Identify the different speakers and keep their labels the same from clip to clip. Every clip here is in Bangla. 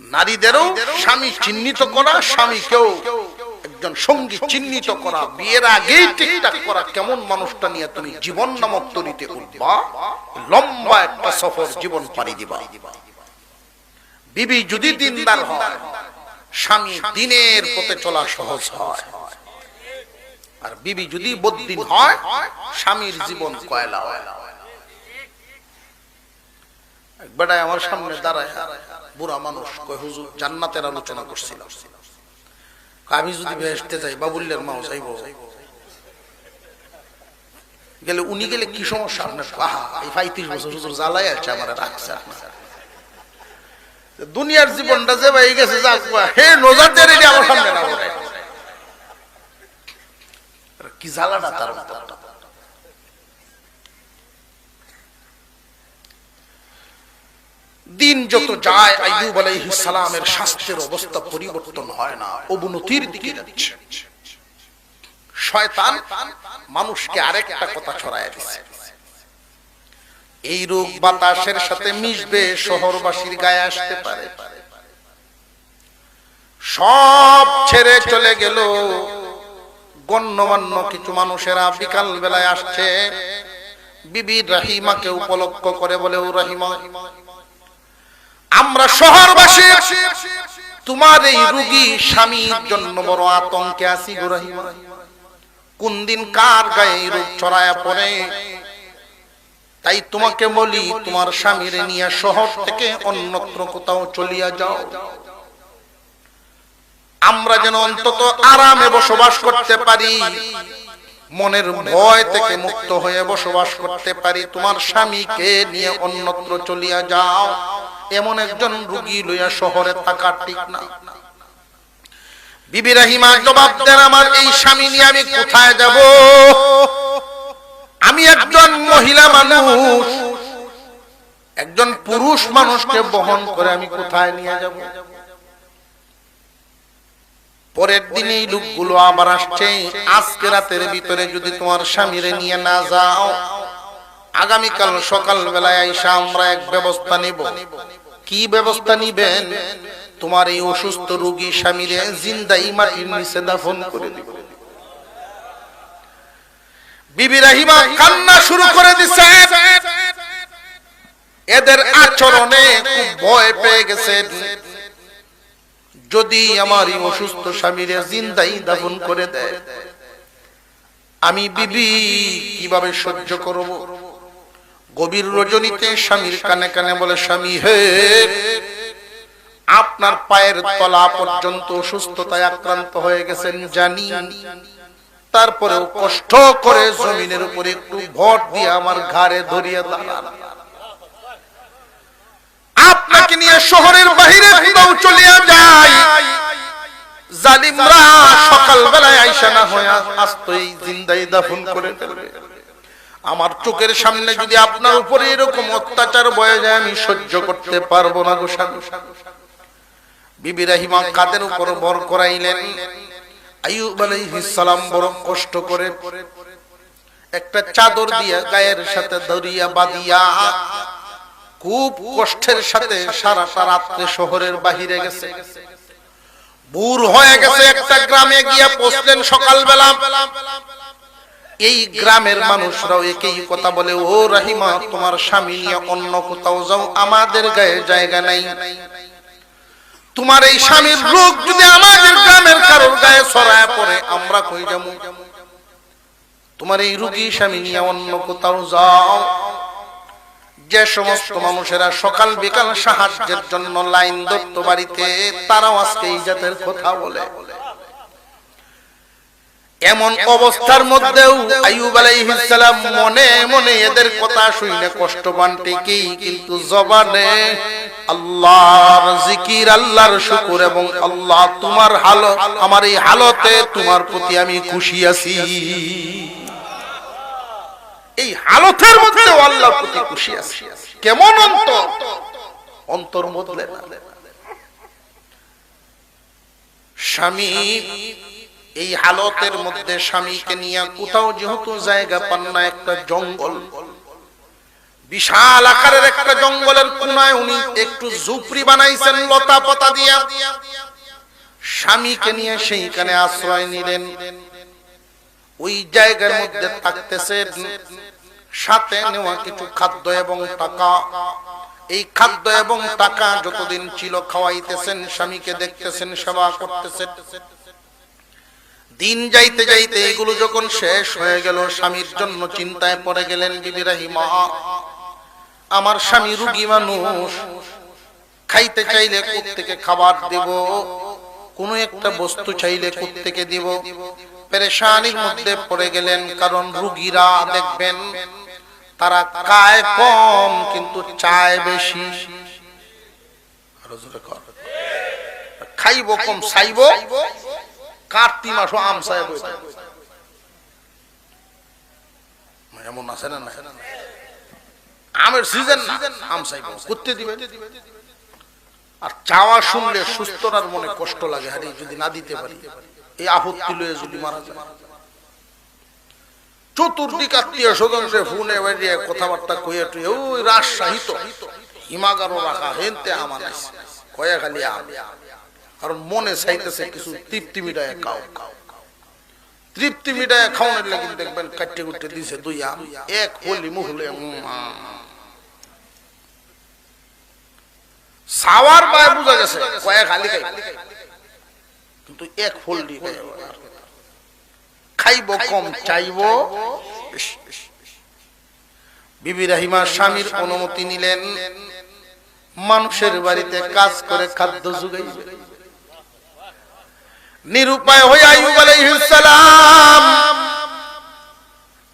Speaker 1: নারীদেরও স্বামী চিহ্নিত করা, স্বামীকেও একজন সঙ্গী চিহ্নিত করা, বিয়ের আগেই ঠিকঠাক করা, কেমন মানুষটা নিয়ে তুমি জীবন নামক তরিতে উঠবা? লম্বা একটা সফর জীবন পাড়ি দিবা। বিবি যদি দিনদার হয়, স্বামী দিনের পথে চলা সহজ হয়। আর বিবি যদি হয়, স্বামীর জীবন কয়লা হয়। একবার আমার সামনে দাঁড়ায়। বুড়া মানুষ, কয়, হুজুর, জান্নাতের আলোচনা করছিল আমি যদি বেহেস্তে যাই বাবুল্যের মাও যাইব। গেলে উনি গেলে কি সমস্যা? আপনার আহা, এই পঁয়ত্রিশ বছর হুজুর জ্বালাই আছে, আমার রাখছে দুনিয়ার জীবনটা যে ভাই গেছে হে নজারদের এটা আমার সামনে না কি জ্বালাটা তার মতো? দিন যত যায়, আইয়ুব আলাইহিস সালামের স্বাস্থ্যের অবস্থা পরিবর্তন হয় না, অবনতির দিকে যাচ্ছে। শয়তান মানুষকে আরেকটা কথা ছড়ায় দিচ্ছে এই রোগ বাতাসের সাথে মিশবে, শহরবাসীর গায়ে আসতে পারে। সব ছেড়ে চলে গেল। গণ্যমান্য কিছু মানুষেরা বিকাল বেলায় আসছে। বিবি রাহিমাকে উপলক্ষ করে বলে, ও রাহিমা আমরা শহরবাসী, তোমার এই রুগী স্বামীর জন্য বড় আতঙ্কে আছি গো রাহিমা। কোন দিন কার গায়ে রোগ ছড়ায়া পড়ে? তাই তোমাকে বলি, তোমার স্বামীরে নিয়ে শহর থেকে অন্যত্র কোথাও চলিয়া যাও। আমরা যেন অন্তত আরামে বসবাস করতে পারি, মনের ভয় থেকে মুক্ত হয়ে বসবাস করতে পারি, তোমার স্বামীকে নিয়ে অন্যত্র চলিয়া যাও। এমন একজন রুগী লইয়া শহরে থাকা ঠিক না। বিবি রাহিমা জবাব দেন, আমার এই স্বামী নিয়ে আমি কোথায় যাব? আমি একজন মহিলা মানুষ। একজন পুরুষ মানুষকে বহন করে আমি কোথায় নিয়ে যাব? পরের দিন এই লোকগুলো আবার আসছে, আজকে রাতের ভিতরে যদি তোমার স্বামীরে নিয়ে না যাও, আগামীকাল সকাল বেলায় আইসা আমরা এক ব্যবস্থা নিব। কি ব্যবস্থা নিবেন? তোমার এই অসুস্থ রোগী স্বামীরে জিন্দাই মাটির নিচে দাফন করে দিব। বিবি রাহিমা কান্না শুরু করে দিছে। এদের আচরণে ভয় পেয়ে গেছে। যদি আমার এই অসুস্থ স্বামীরে জিন্দাই দাফন করে দেয়, আমি বিবি কীভাবে সহ্য করব? গভীর রজনীতে স্বামীর কানে কানে বলে, স্বামী হে, আপনার পায়ের তলা পর্যন্ত অসুস্থতায় আক্রান্ত হয়ে গেছেন, জানি। তারপরেও কষ্ট করে জমিনের উপরে একটু ভর দিয়ে আমার ঘাড়ে ধরিয়ে দাঁড়ান। আপনাকে নিয়ে শহরের বাহিরে কোথাও চলিয়া যায় জালিমরা সকাল বেলায় আইসা না হয়ে আসতই জিন্দাই দাফন করে ফেলবে। আমার চোখের সামনে যদি আপনার উপরে এরকম অত্যাচার বয়ে যায়, আমি সহ্য করতে পারব না গো স্বামী বিবি রাহিমা কাদের উপর বর করাইলেন। একটা চাদর দিয়া গায়ের সাথে ধরিয়া বাঁধিয়া খুব কষ্টের সাথে শহরের বাহিরে হয়ে গেছে, একটা গ্রামে গিয়া পৌঁছলেন সকালবেলা। এই গ্রামের মানুষরাও একই কথা বলে, ও রাহিমা, তোমার স্বামী নিয়ে অন্য কোথাও যাও, আমাদের গায়ে জায়গা নাই। তোমার এই স্বামীর রোগ যদি আমাদের গ্রামের কারোর গায়ে ছড়ায় পড়ে, আমরা কই যাব? তোমার এই রুগী স্বামী নিয়ে অন্য কোথাও যাও। যে সমস্ত মানুষেরা সকাল বিকাল সাহায্যের জন্য লাইন ধরত বাড়িতে, তারাও আজকে এই জাতের কথা বলে। বলে এমন অবস্থার মধ্যেও আইয়ুব আলাইহিস সালাম মনে মনে এদের কথা শুনে কষ্ট পান ঠিকই কিন্তু জবানে আল্লাহর জিকির আল্লাহর শুকর এবং আল্লাহ তোমার আমার এই হালতে তোমার প্রতি আমি খুশি আছি। এই হালতের মধ্যে আল্লাহর প্রতি খুশি আছি। কেমন অন্তর? অন্তর বদলে না। স্বামী এই হালতের মধ্যে স্বামীকে নিয়ে কোথাও যেহেতু জায়গা পান না, একটা জঙ্গল। বিশাল আকারের একটা জঙ্গলের কোনায় উনি একটু ঝুপড়ি বানাইছেন, লতা পাতা দিয়া। স্বামীকে নিয়ে সেইখানে আশ্রয় নিলেন। ওই জায়গার মধ্যে থাকতেছেন সাথে নেওয়া কিছু খাদ্য এবং টাকা। এই খাদ্য এবং টাকা যতদিন ছিল খাওয়াইতেছেন, স্বামীকে দেখতেছেন, সেবা করতেছেন। দিন যাইতে যাইতে এগুলো যখন শেষ হয়ে গেল, স্বামীর জন্য চিন্তায় পড়ে গেলেন বিবি রাহিমা। আমার স্বামী রুগী মানুষ, খাইতে চাইলে থেকে খাবার দেব? কোন একটা বস্তু চাইলে থেকে দিব? পেরেশানির মধ্যে পড়ে গেলেন, কারণ রুগীরা দেখবেন তারা কায় কম, কিন্তু চায় বেশি। খাইব কম, চাইব? কার্তি মাসও আম চাইব এমন আছে না আমের সিজন না করতে দিবে আর চাওয়া শুনলে সুস্থরার মনে কষ্ট লাগে আরে যদি না দিতে পারি এই আপত্তি লয়ে যদি মারা যায়। চতুর্দিক আত্মীয় স্বজনরে ফোনে বেরিয়ে কথাবার্তা কইয়া টুয়ে ওই রাজশাহী তো হিমাগারও রাখা হেনতে আমার কয়া খালি আম। কারণ মনে চাইতেছে কিছু তৃপ্তি মিটায় খাও। তৃপ্তি মিটায় খাওয়ানোর লাগে দেখবেন কাটতে কুটতে দিছে দুই আম এক হলি মুহলে সাওয়ার গেছে, কয়েক খালি খাই কিন্তু এক ফোল্ডি খাইব কম, চাইব। বিবি রাহিমা স্বামীর অনুমতি নিলেন। মানুষের বাড়িতে কাজ করে খাদ্য জুগাইবে নিরুপায় হয়ে আইয়ুব আলাইহিস সালাম।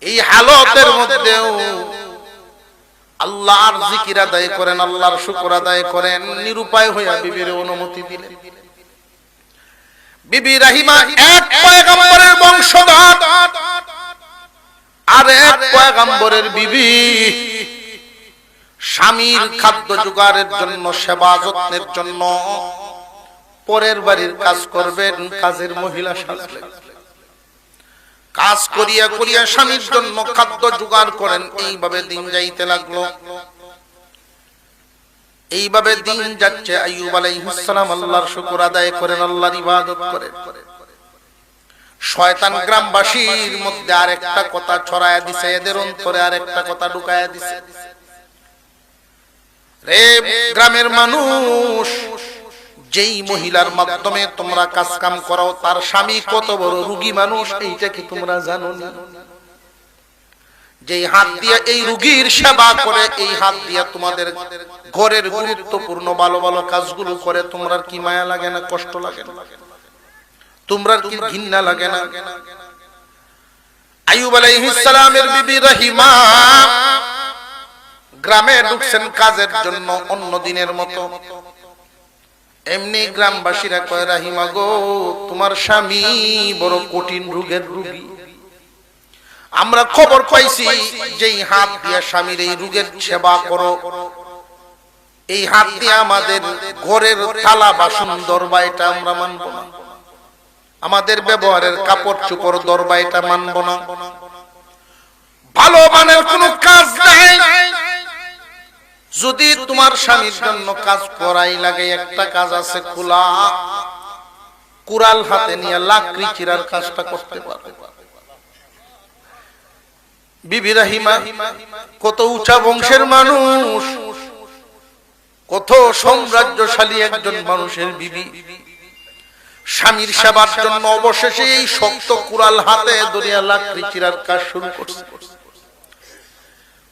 Speaker 1: এই হালতের মধ্যেও আল্লাহর জিকির আদায় করেন, আল্লাহর শুকর আদায় করেন, নিরুপায় হইয়া বিবির অনুমতি দিলেন। বিবি রাহিমা এক পয়গম্বরের বংশধর আর এক পয়গম্বরের বিবি স্বামীর খাদ্য জোগাড়ের জন্য, সেবা যত্নের জন্য পরের বাড়ির কাজ করবেন, কাজের মহিলা সাজলেন। কাজ করিয়া করিয়া স্বামীর জন্য খাদ্য জোগাড় করেন, এইভাবে দিন যাইতে লাগল। এইভাবে দিন যাচ্ছে, আইয়ুব আলাইহিস সালাম আল্লাহর শুকর আদায় করেন, আল্লাহর ইবাদত করেন। শয়তান গ্রামবাসীর মধ্যে আরেকটা কথা ছড়ায়া দিছে, এদের অন্তরে আরেকটা কথা ঢুকায়া দিছে। রে গ্রামের মানুষ যেই মহিলার মাধ্যমে তোমরা কাজ কাম করাও, তার স্বামী কত বড় রুগী মানুষ, এইটা কি তোমরা জানো না? যেই হাত দিয়ে এই রুগীর সেবা করে, এই হাত দিয়ে তোমাদের ঘরের গুরুত্বপূর্ণ ভালো ভালো কাজগুলো করে তোমরা কি মায়া লাগে না, কষ্ট লাগে না? তোমরা কি ঘৃণা লাগে না? আইয়ুব আলাইহিস সালামের বিবি রহিমা গ্রামে ঢুকছেন কাজের জন্য অন্য দিনের মতো। এমনি গ্রামবাসীরা কয়, রাহিমা গো, তোমার স্বামী বড় কঠিন রোগের রুগী। আমরা খবর পাইছি যেই হাত দিয়ে স্বামীর এই রোগের সেবা করো। এই হাত দিয়ে আমাদের ঘরের থালা বাসন দরবা এটা আমরা মানব না। আমাদের ব্যবহারের কাপড় চোপড় দরবা এটা মানব না। ভালো মানের কোন কাজ নাই। যদি তোমার স্বামীর জন্য কাজ করাই লাগে, একটা কাজ আছে খোলা। কুড়াল হাতে নিয়ে লাকড়ি চিরার কাজটা করতে পারবে বিবি কত উঁচা বংশের মানুষ, কত সাম্রাজ্যশালী একজন মানুষের বিবি। স্বামীর সেবার জন্য অবশেষে এই শক্ত কুড়াল হাতে দরিয়া লাকড়ি চিরার কাজ শুরু করছে।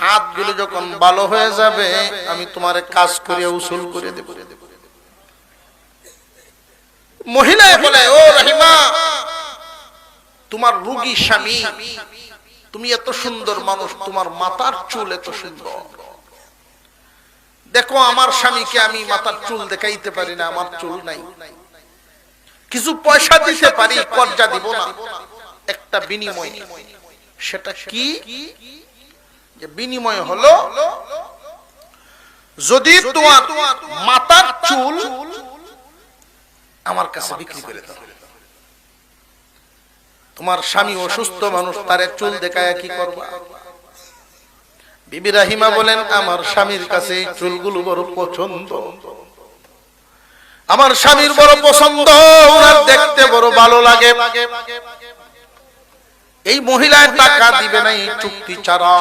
Speaker 1: হাতগুলো যখন ভালো হয়ে যাবে, আমি তোমার কাজ করে উসুল করে দেব। মহিলা বলে, ও রহিমা, তোমার রুগী স্বামী, তুমি এত সুন্দর মানুষ, তোমার মাতার চুল এত সুন্দর। দেখো, আমার স্বামীকে আমি মাথার চুল দেখাইতে পারি না, আমার চুল নাই। কিছু পয়সা দিতে পারি, কর্জা দিব না। একটা বিনিময়। সেটা কি? যে বিনিময় হলো যদি তোমার মাথার চুল আমার কাছে বিক্রি করে দাও। তোমার স্বামী অসুস্থ মানুষ তারে চুল দেখায় কি করবা? বিবি রাহিমা বলেন আমার স্বামীর কাছে এই চুলগুলো বড় পছন্দ। আমার স্বামীর বড় পছন্দ ওনার দেখতে বড় ভালো লাগে। এই মহিলায় টাকা দিবে না এই চুক্তি ছাড়া।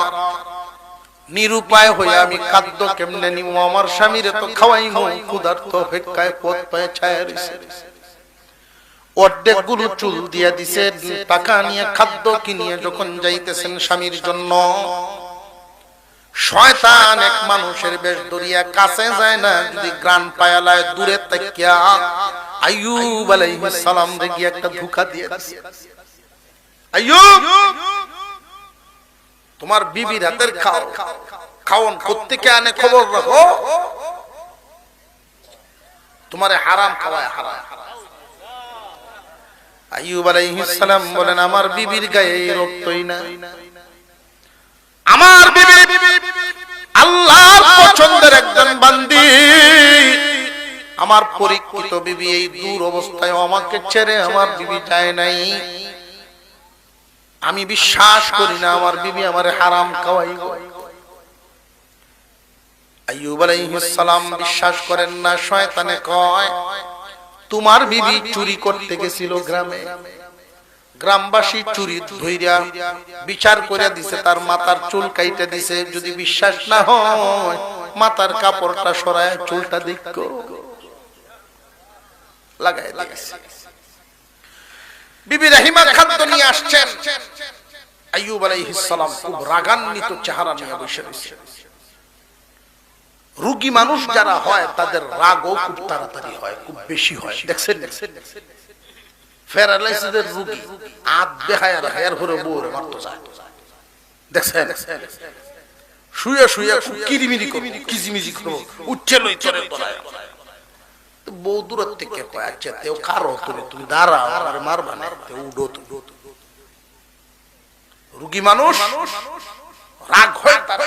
Speaker 1: নিরুপায় হয়ে আমি খাদ্য কেমনে নিব? আমার স্বামীর তো খাওয়াই ক্ষুধার্ত অপেক্ষায় পথ পায়ে ছায়া অর্ধেকগুলো চুল দিয়া দিছে টাকা নিয়ে খাদ্য কিনিয়ে যখন যাইতেছেন স্বামীর জন্য। শয়তান এক মানুষের বেশ দরিয়া কাছে যায় না যদি গ্রান পায়ালায় দূরে তাকিয়া। আইয়ুব আলাইহিস সালাম দেখি একটা ধোকা দিয়ে দিছে। তোমার বিবির হাতের খাও। খাওন আনে খবর রাখো। তোমারে হারাম খাওয়ায় হারাম আইয়ুব আলাইহিস সালাম বলেন আমার বিবির গায়ে রক্তই না। আমার বিবি আল্লাহর পছন্দের একজন বান্দি। আমার পরীক্ষিত বিবি এই দূর অবস্থায় আমাকে ছেড়ে আমার বিবি যায় নাই। আমি বিশ্বাস করি না আমার বিবি আমার হারাম খাওয়াই আইয়ুব সালাম বিশ্বাস করেন না, শয়তানে কয়, তোমার বিবি চুরি করতে গেছিল গ্রামে। গ্রামবাসী চুরি ধইরা বিচার করে দিছে, তার মাথার চুল কাইটে দিছে। যদি বিশ্বাস না হয়, মাথার কাপড়টা সরায় চুলটা দেখো লাগাই দিয়েছে। বিবি রহিমা খাদ্য নিয়ে আসছেন। খুব রাগান্বিত চেহারা নিয়ে বসে রয়েছে। রুগী মানুষ যারা হয়, তাদের খুব তাড়াতাড়ি হয়, খুব বেশি হয়। দেখছেন? রোগী আত বেহায়ার হায়ার মারতে যায়। দেখছেন? শুয়ে শুয়ে কিরিমিরি করো কিজিমিজি করো উঠছে লই বউ দূর থেকে কয় আচ্ছা তেও কারও তুমি তুমি দাঁড়াও আর মারবা না উডো তুমি রুগী মানুষ? রাগ হয় তার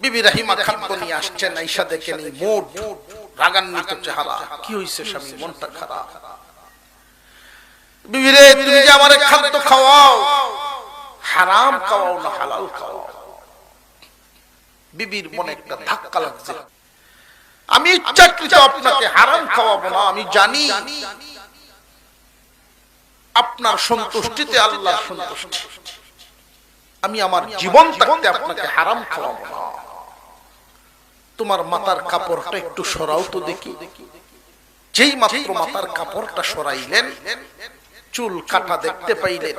Speaker 1: বিবি রাহিমা খাদ্য নিয়ে আসছেন আইসা দেখেন এই মোট রাগান্বিত চেহারা। কি হইছে স্বামী মনটা খারাপ। বিবি রে তুমি যে আমারে খাদ্য খাওয়াও হারাম খাওয়াও না হালাল খাওয়াও। বিবির মনে একটা ধাক্কা লাগছে। আমি ইচ্ছাকৃত আপনাকে হারাম খাওয়াবো না আমি জানি। আপনার সন্তুষ্টিতে আল্লাহ সন্তুষ্টি। আমি আমার জীবন থাকতে আপনাকে হারাম খাওয়াবো না। তোমার মাথার কাপড়টা একটু সরাও তো দেখি। যেই মাত্র মাথার কাপড়টা সরাইলেন চুল কাটা দেখতে পাইলেন।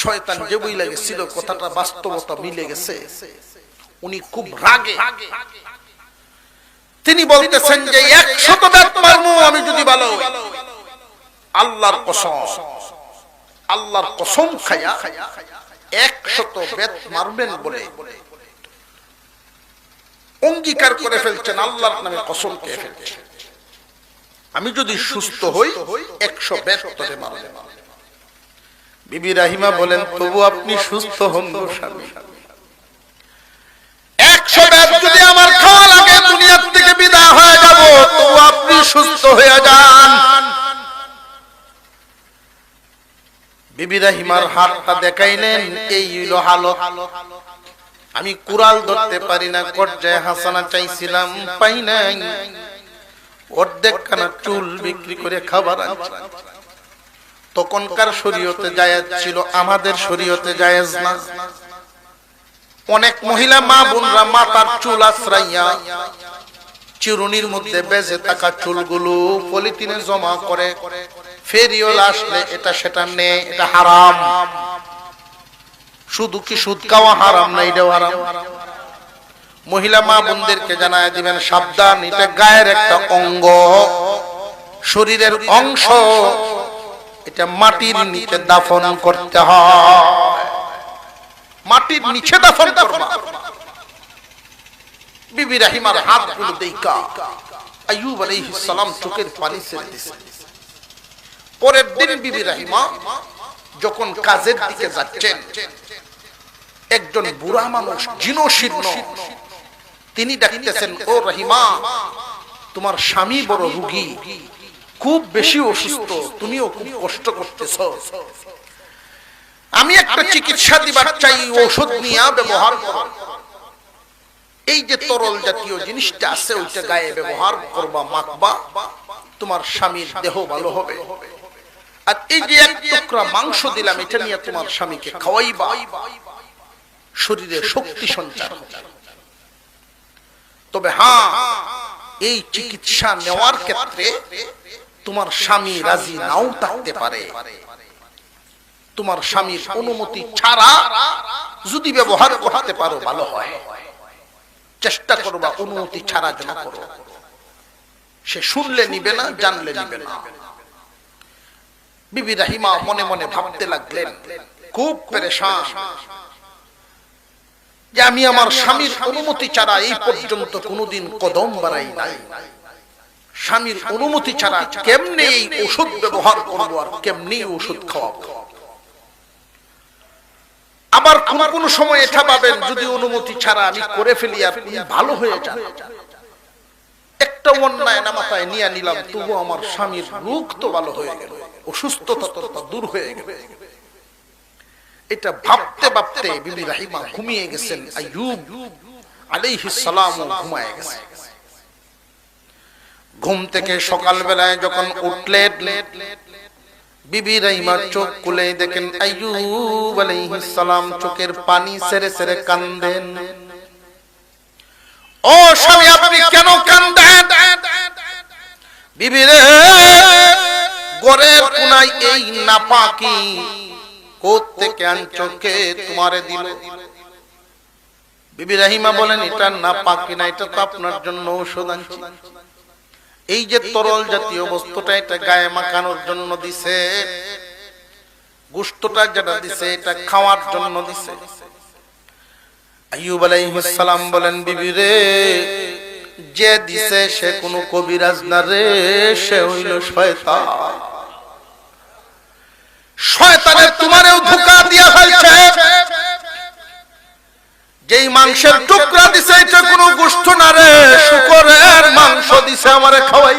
Speaker 1: শয়তান যে বই লাগেছিল কথাটা বাস্তবতা মিলে গেছে। উনি খুব রাগে। তিনি বলতেছেন যে একশত বেত মারমু আমি যদি ভালো আল্লাহর কসম। আল্লাহর কসম খায়া একশত বেত মারবেন বলে অঙ্গীকার করে ফেলছেন, আল্লাহর নামে কসম খেয়ে ফেলছেন। আমি যদি সুস্থ হই, একশো বেত মারবেন বিবি রাহিমা বলেন, তবু আপনি সুস্থ হন স্বামী। একশো বেত যদি আমার বিদায় হয়ে যাব তবু আপনি সুস্থ হয়ে যান। বিবি রাহিমার হাতটা দেখাইলেন, এই আমি কুরাল ধরতে পারি না হাসানা চাইছিলাম, পাই নাই। অর্ধেক খানা চুল বিক্রি করে খাবার তখনকার শরীয়তে জায়েজ ছিল, আমাদের শরীয়তে জায়েজ না। অনেক মহিলা মা বোনরা মাতার চুল আশ্রাইয়া চিরুনির মধ্যে বেজে থাকা চুলগুলো পলিথিনে জমা করে। ফেরিওল আসলে এটা সেটা নে, এটা হারাম। শুধু কি সুদ খাওয়া হারাম না, এটাও হারাম। মহিলা মা বোনদেরকে জানায় দিবেন, সাবধান, এটা গায়ের একটা অঙ্গ। শরীরের অংশ, এটা মাটির নিচে দাফন করতে হয়। মাটির নিচে দাফন করবা। বিবি রাহিমার হাতগুলো দেইকা আইয়ুব আলাইহিস সালাম চোখের পানি ছেড়ে দিছে। পরের দিন বিবি রাহিমা যখন কাজের দিকে যাচ্ছেন, একজন বুড়া মানুষ তিনি ডাকতেছেন, ও রহিমা, তোমার স্বামী বড় রুগী, খুব বেশি অসুস্থ, তুমিও খুব কষ্ট করতেছ। আমি একটা চিকিৎসা দিবার চাই ঔষধ নিয়ে ব্যবহার করো। এই যে তরল জাতীয় জিনিসটা আছে, ওইটা গায়ে ব্যবহার করবা, মাখবা, তোমার স্বামীর দেহ ভালো হবে। আর এই যে এক টুকরা মাংস দিলাম, এটা নিয়ে তোমার স্বামীকে খাওয়াইবা। শরীরে শক্তি সঞ্চার তবে হ্যাঁ এই চিকিৎসা নেওয়ার ক্ষেত্রে তোমার স্বামী রাজি নাও থাকতে পারে। তোমার স্বামীর অনুমতি ছাড়া যদি ব্যবহার করতে পারো, ভালো হয়। চেষ্টা করবা অনুমতি ছাড়া যেন করো। সে শুনলে নিবে না, জানলে নিবে না। বিবি রাহিমা মনে মনে ভাবতে লাগলেন, খুব পেরেশান। যে আমি আমার স্বামীর অনুমতি ছাড়া এই পর্যন্ত কোনোদিন কদম বাড়াই নাই। স্বামীর অনুমতি ছাড়া কেমনে এই ওষুধ ব্যবহার করব আর কেমনি ওষুধ খাওয়াবো? আবার কোন সময় এটা পাবেন যদি অনুমতি ছাড়া আমি করে ফেলি আর উনি ভালো হয়ে যান। একটা অন্যায় না মাথায় নিয়ে নিলাম তবু আমার স্বামীর রোগ তো ভালো হয়ে গেল, অসুস্থতা দূর হয়ে গেল। এটা ভাবতে ভাবতে বিবি রাহিমা ঘুমিয়ে গেছেন, আইয়ুব আলাইহিস সালাম ঘুমায় গেছে। ঘুম থেকে সকাল বেলায় যখন উঠলেন বিবি রাহিমা চোখ খুলে দেখেন আইয়ুব আলাইহিস সালাম চোখের পানি সেরে আপনি কেন নাপাকি তোমারে বিবি রাহিমা বলেন, এটা না পাকি না, এটা তো আপনার জন্য ঔষধ আনছি। এই যে তরল জাতীয় বস্তুটা এটা গায়ে মাখানোর জন্য দিছে। গুস্তটা যেটা দিছে এটা খাওয়ার জন্য দিছে। আইয়ুব আলাইহিস সালাম বলেন বিবি রে যে দিছে সে কোনো কবিরাজ না রে সে হইল শয়তান। শয়তানের তোমারেও ধোকা দিয়া হয়েছে যেই মাংসের দিছে আমারে খাওয়াই।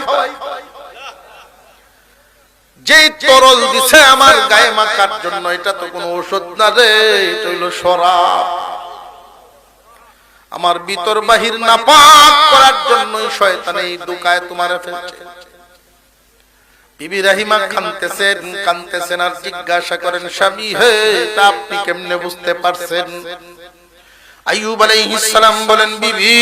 Speaker 1: যেই তরল দিছে আমার গায়ে মাখার জন্য, এটা তো কোনো ওষুধ না রে, এটা হইল আমার ভিতর বাহির নাপাক করার জন্যই শয়তান এই দোকায় তোমারে ফেলছে। বিবি রাহিমা কানতেছেন কানতেছেন আর জিজ্ঞাসা করেন, স্বামী হে, তা আপনি কেমনে বুঝতে পারছেন? আইয়ুব আলাইহিস সালাম বলেন, বিবি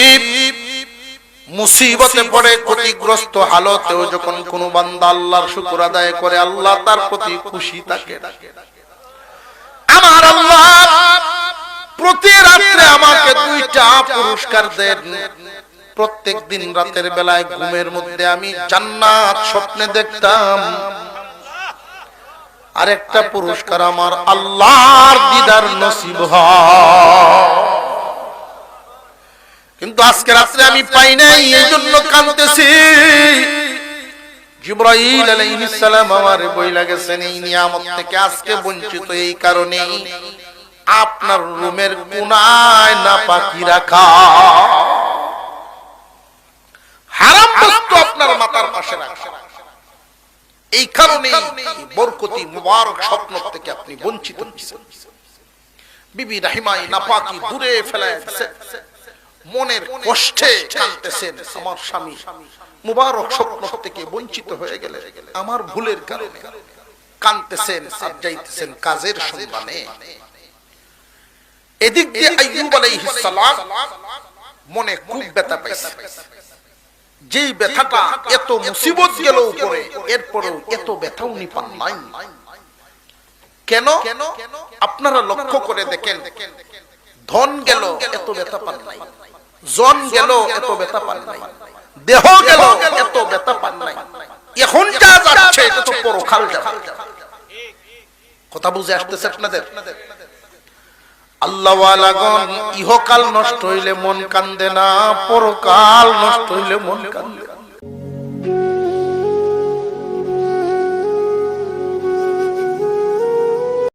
Speaker 1: মুসিবতে পড়ে ক্ষতিগ্রস্ত হালতেও যখন কোন বান্দা আল্লাহর শুকর আদায় করে আল্লাহ তার প্রতি খুশি থাকে আমার আল্লাহ প্রতি রাত্রে আমাকে দুইটা পুরস্কার দেন। প্রত্যেক দিন রাতের বেলায় ঘুমের মধ্যে আমি জান্নাত স্বপ্নে দেখতাম। আরেকটা পুরস্কার আমার আল্লাহর দিদার নসিব হয়। কিন্তু আজকে রাত্রে আমি পাই নাই এই জন্য কাঁদতেছি জিব্রাইল আলাইহিস সালাম আমার এই নিয়ামত থেকে আজকে বঞ্চিত এই কারণে আপনার রুমের কোনায় না রাখা। হারাম বস্তু আপনার মাথার পাশে রাখা। এই কারণে বরকতি, মুবারক স্বপ্ন থেকে আপনি বঞ্চিত বিবি রাহিমাই নাপাকি দূরে ফেলায়। মনের কষ্টে কাঁদতেছেন আমার স্বামী। মুবারক স্বপ্ন থেকে বঞ্চিত হয়ে গেলে আমার ভুলের কারণে কাঁদতেছেন আর যাইতেছেন কাজের সন্ধানে। এদিক দিয়ে আইয়ুব আলাইহিস সালাম মনে খুব ব্যথা পাইছে। যেই ব্যথাটা এত মুসিবত গেল উপরে, এরপরেও এত ব্যথা উনি পান নাই। কেন? আপনারা লক্ষ্য করে দেখেন, ধন গেল, এত ব্যথা পান নাই। জন গেল এত ব্যথা পান নাই। দেহ গেল এত ব্যথা পান নাই। এখন যা যাচ্ছে এটা তো পরকাল যাবে কথা বুঝে আসতেছে আপনাদের? আল্লাহওয়ালাগণ ইহকাল নষ্ট হইলে মন কান্দে না পরকাল নষ্ট হইলে মন কান্দে